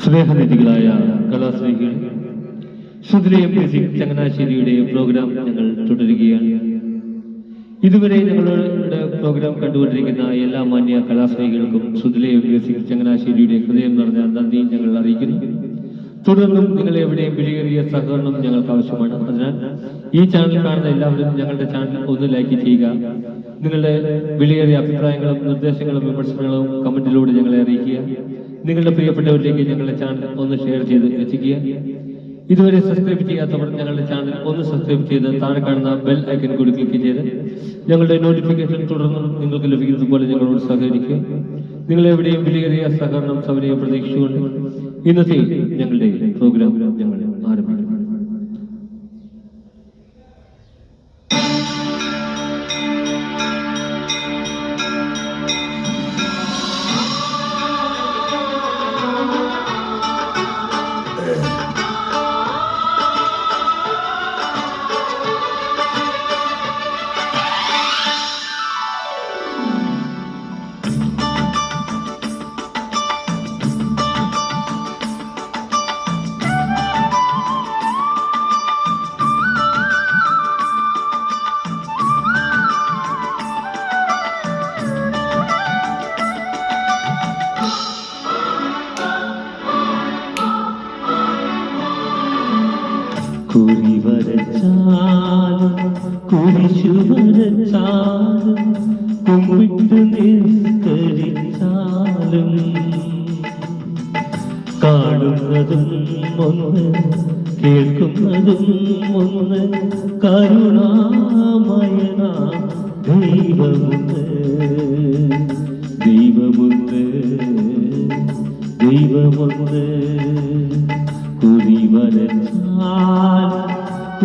സ്നേഹനിധികളായ കലാസ്നേഹികൾ സുദ്രയം music ചങ്ങനാശ്ശേരിയുടെ program ഞങ്ങൾ തുടരുകയാണ്. ഇതുവരെ ഞങ്ങളുടെ പ്രോഗ്രാം കണ്ടുകൊണ്ടിരിക്കുന്ന എല്ലാ മാന്യ കലാസ്നേഹികൾക്കും സുദ്രയം മ്യൂസിക് ചങ്ങനാശ്ശേരിയുടെ ഹൃദയം നിറഞ്ഞ നന്ദി ഞങ്ങൾ അറിയിക്കുന്നു. തുടർന്നും നിങ്ങൾ എവിടെയും വിലയേറിയ സഹകരണം ഞങ്ങൾക്ക് ആവശ്യമാണ്. അതിനാൽ ഈ ചാനൽ കാണുന്ന എല്ലാവരും ഞങ്ങളുടെ ചാനൽ ഒന്ന് ലൈക്ക് ചെയ്യുക. നിങ്ങളുടെ വിലയേറിയ അഭിപ്രായങ്ങളും നിർദ്ദേശങ്ങളും വിമർശനങ്ങളും കമന്റിലൂടെ ഞങ്ങളെ അറിയിക്കുക. നിങ്ങളുടെ പ്രിയപ്പെട്ടവരിലേക്ക് ഞങ്ങളുടെ ചാനൽ ഒന്ന് ഷെയർ ചെയ്ത് എത്തിക്കുക ഇതുവരെ സബ്സ്ക്രൈബ് ചെയ്യാത്തവർ ഞങ്ങളുടെ ചാനൽ ഒന്ന് സബ്സ്ക്രൈബ് ചെയ്ത് താഴെ കാണുന്ന ബെൽ ഐക്കൺ കൂടി ക്ലിക്ക് ചെയ്ത് ഞങ്ങളുടെ നോട്ടിഫിക്കേഷൻ തുടർന്ന് നിങ്ങൾക്ക് ലഭിക്കുന്നത് പോലെ ഞങ്ങളോട് സഹകരിക്കുക. നിങ്ങൾ എവിടെയും വിലയേറിയ സഹകരണം സമരം പ്രതീക്ഷിച്ചുകൊണ്ട് ഇന്നത്തെ ഞങ്ങളുടെ പ്രോഗ്രാം ഞങ്ങൾ കുറി വരച്ചാലും കുരിശു വരച്ചാലും കുമ്പിട്ട് നിസ്കരിച്ചാലും കാണുന്നതും ഒന്ന് കേൾക്കുന്നതും ഒന്ന് കരുണാമയന ദൈവമുണ്ട്.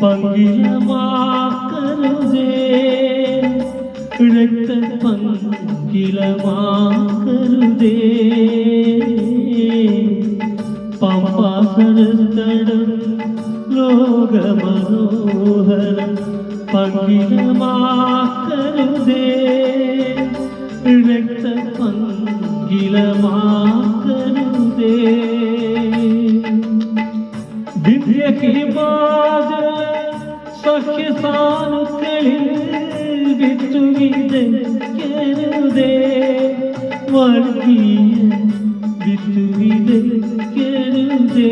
പങ്കിലമാക്കരുതേ രക്തപങ്കിലമാക്കരുതേ പമ്പാസരസടം ലോകമനോഹരം പങ്കിലമാക്കരുതേ രക്തപങ്കിലമാക്കരുതേ സഖ്യസാനുക്കളിൽ വിത്തു വിതയ്ക്കരുതേ വർഗീയ വിത്തു വിതയ്ക്കരുതേ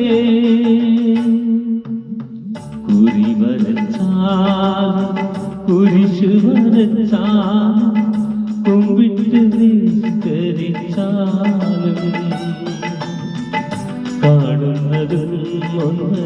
കുരി വരച്ചാൽ കുരിശു വരച്ചാൽ കുമ്പിട്ട് നിസ്കരിച്ചാലും കാണുന്നതും ഒന്ന്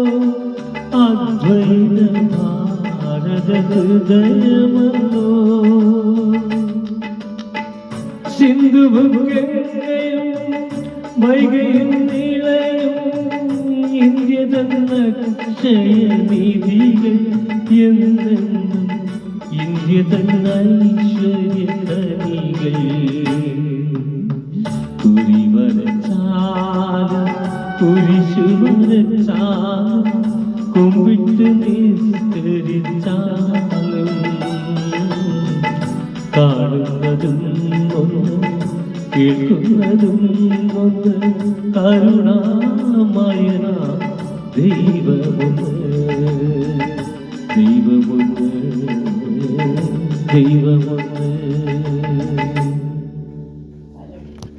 ചുമന്നോ സിന്ധുവും വൈകയും നീളയും ഇന്ത്യ തന്ന ക്ഷയനീതികൾ എന്നെന്നും ഇന്ത്യ തന്ന ഐശ്വര്യ ഒന്ന് കരുണാമയന ദൈവമുണ്ട് ദൈവമൊന്ന്